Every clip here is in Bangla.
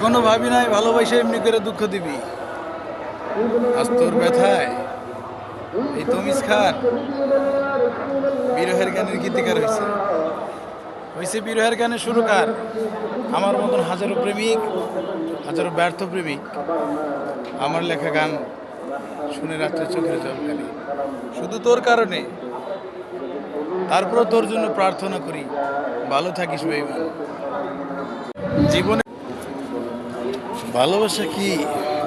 কখনো ভাবি নাই, ভালোবাসে এমনি করে দুঃখ দিবি। আজ তোর ব্যথায় এই তমিজ খান বিরহের গানের গীতিকার হয়েছে। হয়েছে বিরহের গানের সুরকার, আমার মতন হাজারো প্রেমিক, হাজারো ব্যর্থ প্রেমিক। আমার লেখা গান শুনে রাত্রে চোখের জল ফেলে শুধু তোর কারণে। তারপরও তোর জন্য প্রার্থনা করি, ভালো থাকিস বেইমান। জীবনে ভালোবাসা কি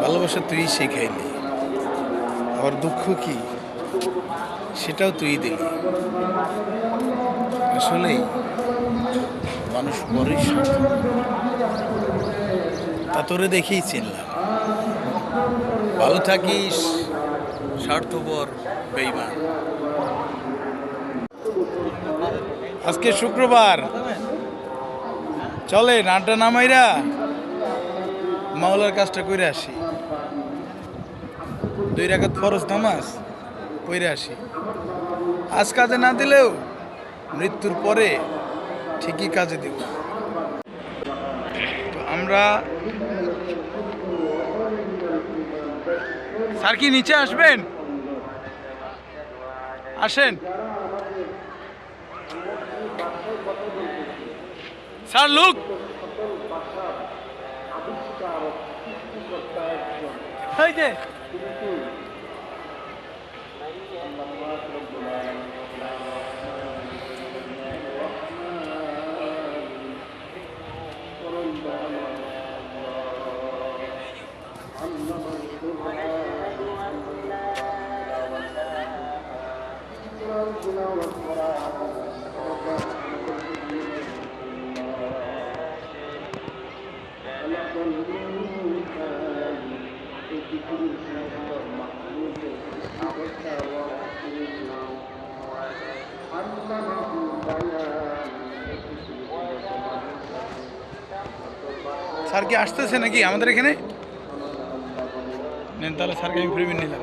ভালোবাসা তুই শেখাইলি আবার দুঃখ কি? সেটাও তুই দিলি। আসলেই মানুষ বড়ই তা তোরে দেখেই চিনলাম। ভালো থাকিস, স্বার্থপর, বেইমান। আজকে শুক্রবার। চলে নাড্ডা নামাইরা মাওলার কাজটা করে আসি। দুই রাখাত ফরজ নামাজ পড়ে আসি। আজ কাজে না দিলেও মৃত্যুর পরে ঠিকই কাজে দেব। আমরা স্যার কি নিচে আসবেন? আসেন। Sir, look. এই স্যার কি আসতেছে নাকি আমাদের এখানে? নেন তাহলে স্যারকে আমি ফ্রিমিন নিলাম।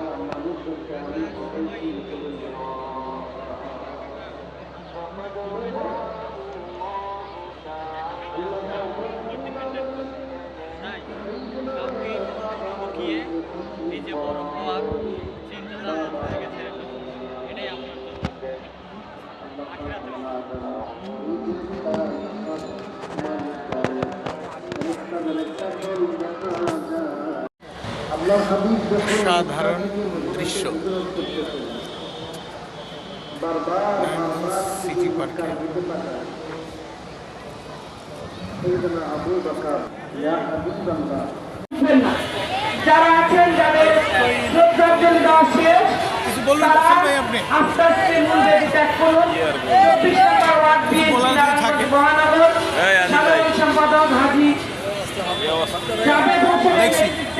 সাধারণ দৃশ্য। সিটি পার্কে। যারা আছেন যাদের শ্রদ্ধাঞ্জলি দেওয়া শেষ হাসান? আস্তে আস্তে মূল ত্যাগ করুন। চব্বিশ নম্বর ওয়ার্ড সম্পাদক হাজি জাভেদ। নেতৃত্বে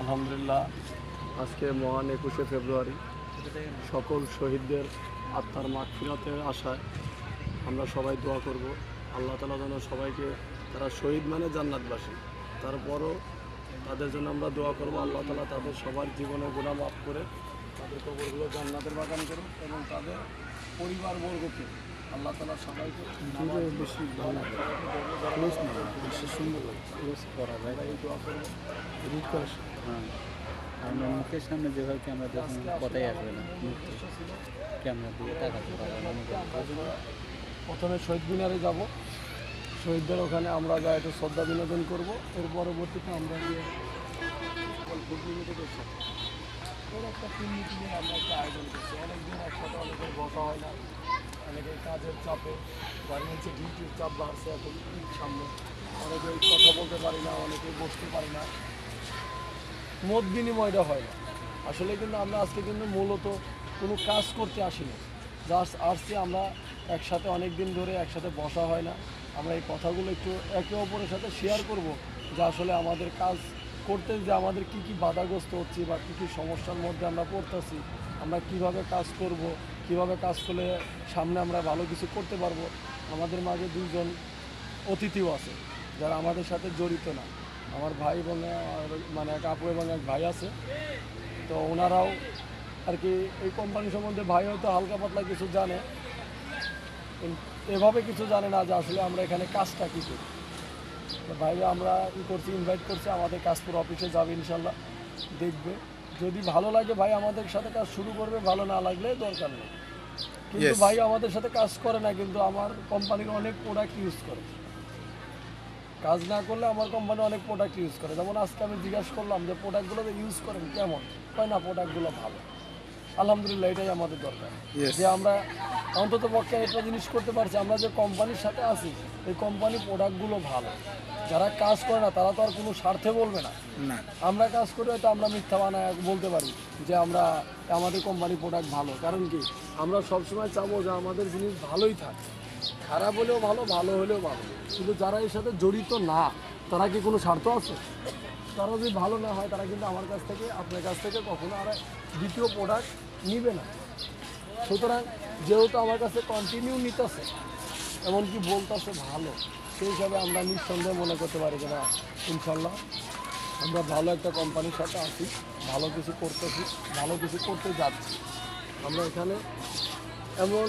আলহামদুলিল্লাহ। আজকে মহান একুশে ফেব্রুয়ারি। সকল শহীদদের আত্মার মাগফিরাতে আসায় আমরা সবাই দোয়া করব। আল্লাহ তালা যেন সবাইকে তারা শহীদ মানে জান্নাতবাসী। তারপরও তাদের জন্য আমরা দোয়া করব। আল্লাহ তালা তাদের সবার জীবনে গুণা মাফ করে তাদের কবরগুলো জান্নাতের বাগান করুন এবং তাদের পরিবারবর্গকে আল্লাহ তালা সবাইকে বেশি ভালো সুন্দর যায়। এই দোয়া করব। আমরা মুখের সামনে যেভাবে ক্যামেরা দেখুন কথাই আসবে না ক্যামেরা দিয়ে তাকাতে পারবে না প্রথমে শহীদ মিনারে যাব। শহীদদের ওখানে আমরা যা একটু শ্রদ্ধা বিনোদন করব। এর পরবর্তীতে আমরা গিয়ে একটা টিম মিটিংয়ের আমরা একটা আয়োজন করছি। অনেকদিন একসাথে অনেকের বসা হয় না, অনেকের কাজের চাপে গার্মেন্টসে ডিউটির চাপ বাড়ছে এখন সামনে। অনেকে কথা বলতে পারি না অনেকে বসতে পারি না। মত বিনিময়টা হয় না। আসলে কিন্তু আমরা আজকে কিন্তু মূলত কোনো কাজ করতে আসিনি। জাস্ট আসছি আমরা একসাথে অনেক দিন ধরে একসাথে বসা হয় না। আমরা এই কথাগুলো একটু একে অপরের সাথে শেয়ার করব যে আসলে আমাদের কাজ করতে যে আমাদের কি কি বাধাগ্রস্ত হচ্ছে বা কী কী সমস্যার মধ্যে আমরা পড়তেছি, আমরা কীভাবে কাজ করব, কীভাবে কাজ করলে সামনে আমরা ভালো কিছু করতে পারব, আমাদের মাঝে দুজন অতিথিও আছে যারা আমাদের সাথে জড়িত না। আমার ভাই এবং মানে এক আপু এবং এক ভাই আছে। তো ওনারাও আর কি এই কোম্পানি সম্বন্ধে ভাই হয়তো হালকা পাতলা কিছু জানে। এভাবে কিছু জানে না যে আসলে আমরা এখানে কাজটা কী করি। তো ভাইরা আমরা ই করছি ইনভাইট করছি আমাদের কাজপুর অফিসে যাবে ইনশাল্লাহ দেখবে। যদি ভালো লাগে ভাই আমাদের সাথে কাজ শুরু করবে ভালো না লাগলে দরকার নেই। কিন্তু ভাই আমাদের সাথে কাজ করে না কিন্তু আমার কোম্পানির অনেক প্রোডাক্ট ইউজ করে। কাজ না করলে আমার কোম্পানি অনেক প্রোডাক্ট ইউজ করে। যেমন আজকে আমি জিজ্ঞাসা করলাম যে প্রোডাক্টগুলো ইউজ করেন কেমন? হয় না প্রোডাক্টগুলো ভালো। আলহামদুলিল্লাহ এটাই আমাদের দরকার. যে আমরা অন্তত পক্ষে একটা জিনিস করতে পারছি আমরা যে কোম্পানির সাথে আছি এই কোম্পানির প্রোডাক্টগুলো ভালো। যারা কাজ করে না তারা তো আর কোনো স্বার্থে বলবে না। না। আমরা কাজ করে হয়তো আমরা মিথ্যা বানায় বলতে পারি যে আমরা আমাদের কোম্পানি প্রোডাক্ট ভালো। কারণ কি? আমরা সবসময় চাবো যে আমাদের জিনিস ভালোই থাকে। খারাপ হলেও ভালো ভালো হলেও ভালো। কিন্তু যারা এর সাথে জড়িত না, তারা কি কোনো স্বার্থ আছে? তারা যদি ভালো না হয়, তারা কিন্তু আমার কাছ থেকে, আপনার কাছ থেকে কখনো আর দ্বিতীয় প্রোডাক্ট নিবে না। সুতরাং যেহেতু আমার কাছে কন্টিনিউ নিতেছে, এমনকি বলতেছে ভালো, সেই হিসাবে আমরা নিঃসন্দেহে মনে করতে পারি যে না, ইনশাল্লাহ আমরা ভালো একটা কোম্পানির সাথে আছি, ভালো কিছু করতেছি, ভালো কিছু করতে যাচ্ছি। আমরা এখানে এমন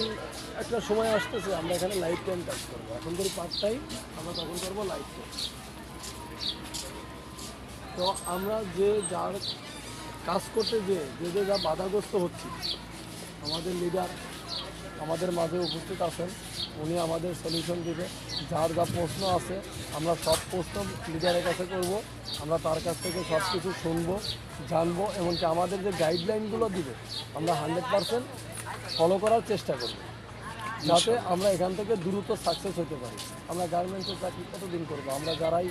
একটা সময় আসতেছে, আমরা এখানে লাইফ টাইম কাজ করব। এখন করি পার্ট টাইম আমরা তখন করব লাইফ টাইম তো আমরা যে যার কাজ করতে যে যে যে যা বাধাগ্রস্ত হচ্ছি, আমাদের লিডার আমাদের মাঝে উপস্থিত আছেন। উনি আমাদের সলিউশন দিবে। যার যা প্রশ্ন আছে আমরা সব প্রশ্ন লিডারের কাছে করব। আমরা তার কাছ থেকে সব কিছু শুনব জানব এমনকি আমাদের যে গাইডলাইনগুলো দিবে আমরা হান্ড্রেড পারসেন্ট ফলো করার চেষ্টা করব। যাতে আমরা এখান থেকে দ্রুত সাকসেস হতে পারি। আমরা গার্মেন্টসের চাকরি কতদিন করব? আমরা যারাই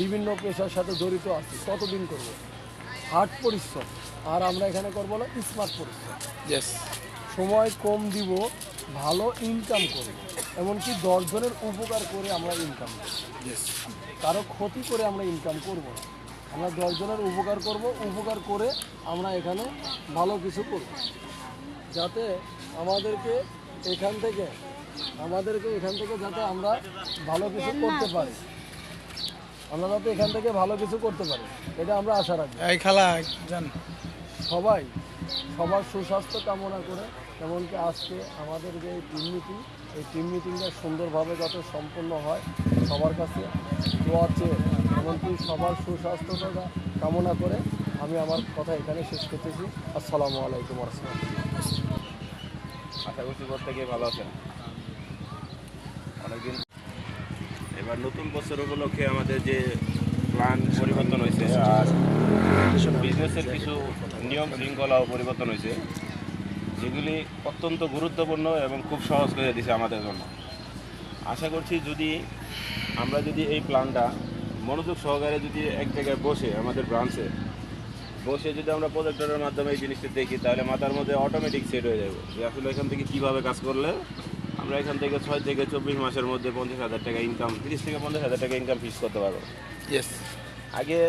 বিভিন্ন পেশার সাথে জড়িত আছি কতদিন করব? হার্ড পরিশ্রম। আর আমরা এখানে করব না স্মার্ট পরিশ্রম। সময় কম দিব ভালো ইনকাম করব এমনকি দশজনের উপকার করে আমরা ইনকাম করব ইয়েস কারও ক্ষতি করে আমরা ইনকাম করব না। আমরা দশজনের উপকার করব উপকার করে আমরা এখানে ভালো কিছু করব। যাতে আমাদেরকে এখান থেকে আমাদেরকে এখান থেকে যাতে আমরা ভালো কিছু করতে পারি। আমরা যাতে এখান থেকে ভালো কিছু করতে পারি এটা আমরা আশা রাখি এই খালা জান সবাই সবার সুস্বাস্থ্য কামনা করে এমনকি আজকে আমাদের যে টিম মিটিং এই টিম মিটিংটা সুন্দরভাবে যাতে সম্পন্ন হয় সবার কাছে দোয়া চেয়ে এমনকি সবার সুস্বাস্থ্যতা কামনা করে আমি আমার কথা এখানে শেষ করতেছি। আসসালামু আলাইকুম আসসালাম আশা করছি প্রত্যেকে ভালো আছেন। অনেকদিন এবার নতুন বছর উপলক্ষে আমাদের যে প্ল্যান পরিবর্তন হয়েছে আর বিজনেসের কিছু নিয়ম শৃঙ্খলাও পরিবর্তন হয়েছে। যেগুলি অত্যন্ত গুরুত্বপূর্ণ এবং খুব সহজ করে দিছে আমাদের জন্য। আশা করছি যদি আমরা যদি এই প্ল্যানটা মনোযোগ সহকারে যদি এক জায়গায় বসে আমাদের ব্রাঞ্চে বসে যদি আমরা প্রজেক্টরের মাধ্যমে এই জিনিসটা দেখি তাহলে মাথার মধ্যে অটোমেটিক সেট হয়ে যাবে যে আসলে এখান থেকে কীভাবে কাজ করলে আমরা এখান থেকে ছয় থেকে চব্বিশ মাসের মধ্যে পঞ্চাশ হাজার টাকা ইনকাম তিরিশ থেকে পঞ্চাশ হাজার টাকা ইনকাম ফিক্স করতে পারব। ইয়েস আগে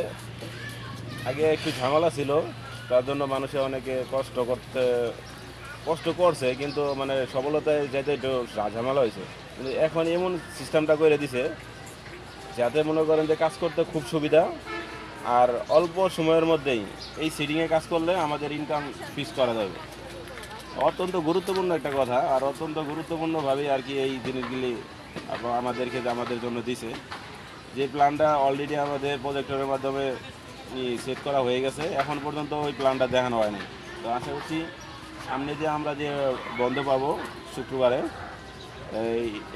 আগে একটু ঝামেলা ছিল তার জন্য মানুষে অনেকে কষ্ট করতে কষ্ট করছে, কিন্তু মানে সফলতায় যেতে একটু ঝামেলা হয়েছে। কিন্তু এখন এমন সিস্টেমটা করে দিছে, যাতে মনে করেন যে কাজ করতে খুব সুবিধা, আর অল্প সময়ের মধ্যেই এই সিডিংয়ে কাজ করলে আমাদের ইনকাম ফিক্স করা যাবে। অত্যন্ত গুরুত্বপূর্ণ একটা কথা, আর অত্যন্ত গুরুত্বপূর্ণভাবে আর কি এই জিনিসগুলি আমাদেরকে আমাদের জন্য দিছে। যে প্ল্যানটা অলরেডি আমাদের প্রজেক্টরের মাধ্যমে সেট করা হয়ে গেছে, এখন পর্যন্ত ওই প্ল্যানটা দেখানো হয়নি। তো আশা করছি সামনে যে আমরা যে বন্ধ পাবো শুক্রবারে,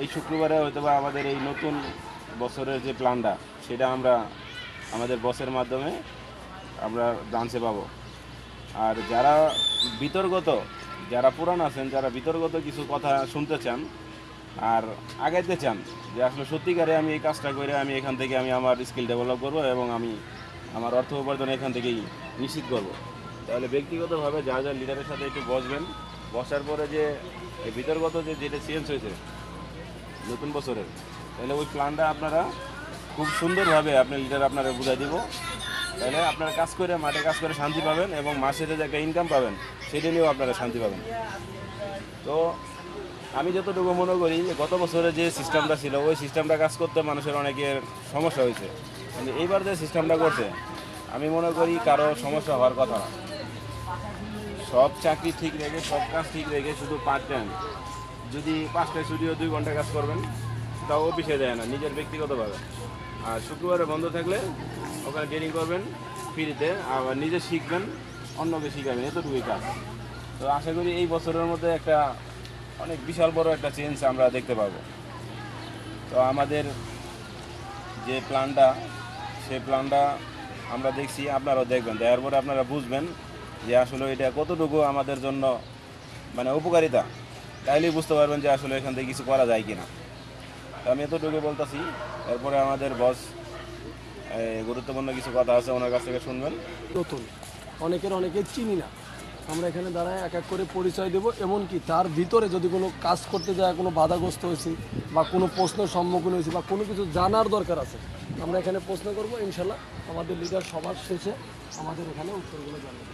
এই শুক্রবারে হয়তো বা আমাদের এই নতুন বছরের যে প্ল্যানটা সেটা আমরা আমাদের বসের মাধ্যমে আমরা ব্রাঞ্চে পাবো। আর যারা বিতর্গত, যারা পুরান আছেন, যারা বিতর্গত কিছু কথা শুনতে চান আর আগাইতে চান যে আসলে সত্যিকারে আমি এই কাজটা করে আমি এখান থেকে আমি আমার স্কিল ডেভেলপ করব এবং আমি আমার অর্থ উপার্জন এখান থেকেই নিশ্চিত করব। তাহলে ব্যক্তিগতভাবে যা যা লিডারের সাথে একটু বসবেন, বসার পরে যে বিতর্গত যে যেটা চেঞ্জ হয়েছে নতুন বছরের, তাহলে ওই প্ল্যানটা আপনারা খুব সুন্দরভাবে আপনার লিডার আপনারা বুঝাই দিব। তাহলে আপনারা কাজ করে, মাঠে কাজ করে শান্তি পাবেন এবং মাসের যে একটা ইনকাম পাবেন, সেটা নিয়েও আপনারা শান্তি পাবেন। তো আমি যতটুকু মনে করি যে গত বছরে যে সিস্টেমটা ছিল, ওই সিস্টেমটা কাজ করতে মানুষের অনেকের সমস্যা হয়েছে। কিন্তু এইবার যে সিস্টেমটা করছে, আমি মনে করি কারও সমস্যা হওয়ার কথা না। সব চাকরি ঠিক রেখে, সব কাজ ঠিক রেখে শুধু পার্ট টাইম যদি পাঁচটায় ছুটিও দুই ঘণ্টা কাজ করবেন, তাও অফিসে দেয় না, নিজের ব্যক্তিগতভাবে। আর শুক্রবারে বন্ধ থাকলে ওখানে ট্রেনিং করবেন ফ্রিতে আবার নিজে শিখবেন, অন্যকে শিখাবেন, এতটুকুই কাজ। তো আশা করি এই বছরের মধ্যে একটা অনেক বিশাল বড় একটা চেঞ্জ আমরা দেখতে পাবো। তো আমাদের যে প্ল্যানটা সেই প্ল্যানটা আমরা দেখছি, আপনারাও দেখবেন। দেওয়ার পরে আপনারা বুঝবেন যে আসলে এটা কতটুকু আমাদের জন্য মানে উপকারিতা, তাইলেই বুঝতে পারবেন যে আসলে এখান থেকে কিছু করা যায় কিনা। তো আমি এতটুকু বলতেছি, এরপরে আমাদের বস গুরুত্বপূর্ণ কিছু কথা আছে, ওনার কাছ থেকে শুনবেন। নতুন, অনেকের অনেকে চিনি না। আমরা এখানে দাঁড়ায় এক এক করে পরিচয় দেব, এমনকি তার ভিতরে যদি কোনো কাজ করতে যায় কোনো বাধাগ্রস্ত হয়েছি, বা কোনো প্রশ্নের সম্মুখীন হয়েছি, বা কোনো কিছু জানার দরকার আছে, আমরা এখানে প্রশ্ন করব। ইনশাল্লাহ আমাদের লিডার সবার শেষে আমাদের এখানে উত্তরগুলো জানাবে।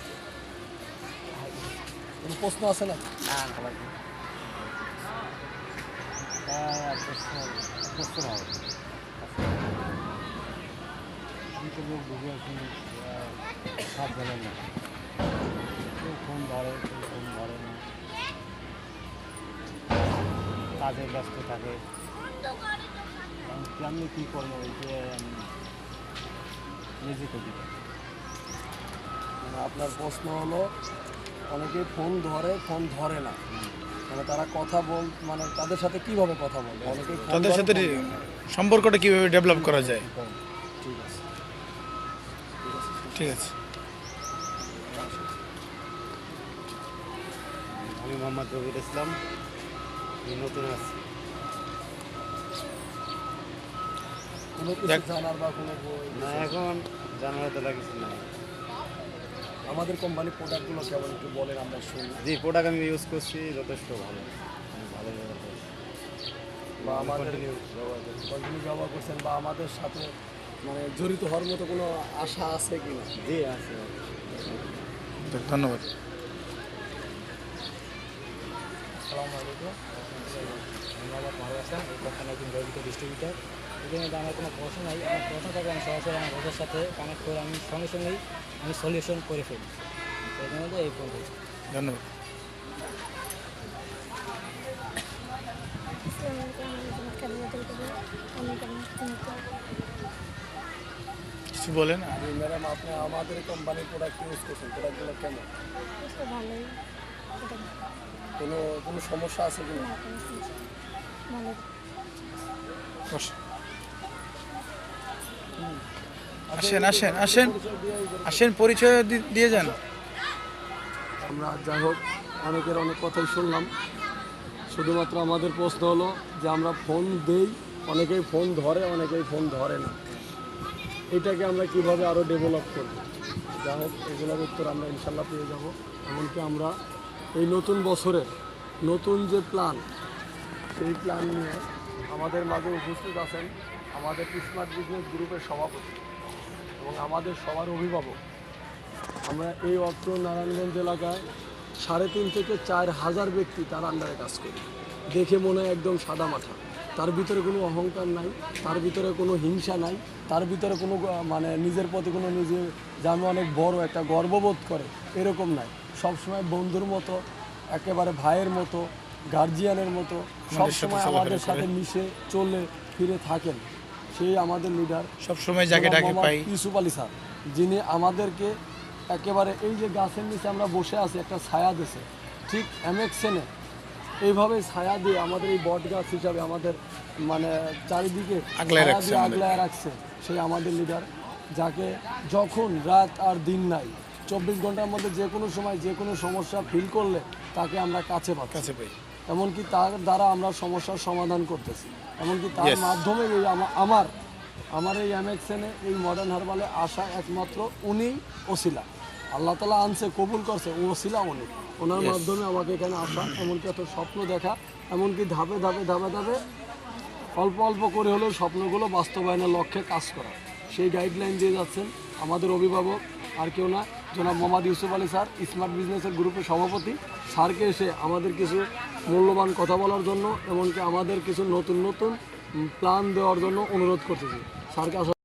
কোনো প্রশ্ন আছে না? না খাবার প্রশ্ন হবে সব বলেন না। কেউ ফোন ধরে কেউ ফোন ধরে না। কাজে ব্যস্ত থাকে। আমি কী করব এই যে নিজেকে দিতে। মানে আপনার প্রশ্ন হলো অনেকে ফোন ধরে ফোন ধরে না। মানে তারা কথা বল মানে তাদের সাথে কীভাবে কথা বলে? অনেকে তাদের সাথে। সম্পর্কটা কীভাবে ডেভেলপ করা যায়? ঠিক আছে। ঠিক আছে। আমি মোহাম্মদ রবির ইসলাম। নতুন আছি। কোনো কিছু জানার বা কোনো বই না এখন জানার তো লাগছে না। আমাদের কোম্পানির প্রোডাক্টগুলো কেমন একটু বলেন আমরা শুনি। জি প্রোডাক্ট আমি ইউজ করছি যথেষ্ট ভালো। ভালো বা আমাদের কন্টিনিউ ব্যবহার করছেন বা আমাদের সাথে মানে জড়িত হওয়ার মতো কোনো আশা আছে কি না? জি আছে ধন্যবাদ। আসসালামু আলাইকুম। আমার ভালো আছেন। এই কোম্পানি একজন গর্বিত ডিস্ট্রিবিউটার এখানে আমার কোনো প্রশ্ন নাই। আমার প্রশ্ন থাকে আমি সরাসরি আমার ওদের সাথে কানেক্ট করে আমি সঙ্গে সঙ্গেই আমি সলিউশন করে ফেলি। তো এর মধ্যে এই পর্যন্ত ধন্যবাদ। কিছু বলেন? ম্যাডাম আপনি আমাদের কোম্পানির প্রোডাক্ট ইউজ করছেন প্রোডাক্টগুলো কেমন? ভালোই। কোনো কোনো সমস্যা আছে কি না ভালো। আসেন আসেন আসেন। আসেন, পরিচয় দিয়ে যান। আমরা যাই হোক, অনেকের অনেক কথাই শুনলাম। শুধুমাত্র আমাদের প্রশ্ন হলো যে আমরা ফোন দেই, অনেকেই ফোন ধরে, অনেকেই ফোন ধরে না। এটাকে আমরা কীভাবে আরও ডেভেলপ করব? যাই হোক, এগুলোর উত্তর আমরা ইনশাল্লাহ পেয়ে যাব। এমনকি আমরা এই নতুন বছরের নতুন যে প্ল্যান সেই প্ল্যান নিয়ে আমাদের মাঝে উপস্থিত আছেন আমাদের স্মার্ট বিজনেস গ্রুপের সভাপতি এবং আমাদের সবার অভিভাবক। আমরা এই অর্থ নারায়ণগঞ্জ এলাকায় সাড়ে তিন থেকে চার হাজার ব্যক্তি তার আন্ডারে কাজ করি। দেখে মনে হয় একদম সাদা মাথা। তার ভিতরে কোনো অহংকার নাই তার ভিতরে কোনো হিংসা নাই তার ভিতরে কোনো মানে নিজের প্রতি কোনো নিজে যে আমি অনেক বড় একটা গর্ববোধ করে এরকম নাই। সবসময় বন্ধুর মতো একেবারে ভাইয়ের মতো গার্জিয়ানের মতো সবসময় আমাদের সাথে মিশে চলে ফিরে থাকেন। সেই আমাদের লিডার সবসময় যাকে ডাকে পাই। ইউসুফ আলী স্যার যিনি আমাদেরকে একেবারে এই যে গাছের নিচে আমরা বসে আছি একটা ছায়া দেশে ঠিক এমএক্সেনে এইভাবে ছায়া দিয়ে আমাদের এই বট গাছ হিসাবে আমাদের মানে চারিদিকে আগলায় রাখছে সেই আমাদের লিডার যাকে যখন রাত আর দিন নাই চব্বিশ ঘণ্টার মধ্যে যে কোনো সময় যে কোনো সমস্যা ফিল করলে তাকে আমরা কাছে পাচ্ছি। কাছে পাই। এমনকি তার দ্বারা আমরা সমস্যার সমাধান করতেছি। এমনকি তার মাধ্যমে এই আমার আমার এই এমএক্সএনে এই মডার্ন হারবালে আসা একমাত্র উনি ওসিলা। আল্লাহ তালা আনছে কবুল করছে ও ওসিলা উনি। ওনার মাধ্যমে আমাকে এখানে আসা এমনকি এত স্বপ্ন দেখা এমনকি ধাপে ধাপে ধাপে ধাপে অল্প অল্প করে হলেও স্বপ্নগুলো বাস্তবায়নের লক্ষ্যে কাজ করা। সেই গাইডলাইন দিয়ে যাচ্ছেন আমাদের অভিভাবক আর কেউ না। জনাব মোহাম্মদ ইউসুফ আলী স্যার স্মার্ট বিজনেসের গ্রুপের সভাপতি। স্যারকে এসে আমাদের কিছু মূল্যবান কথা বলার জন্য, এমনকি আমাদের কিছু নতুন নতুন প্ল্যান দেওয়ার জন্য অনুরোধ করতেছি। স্যারকে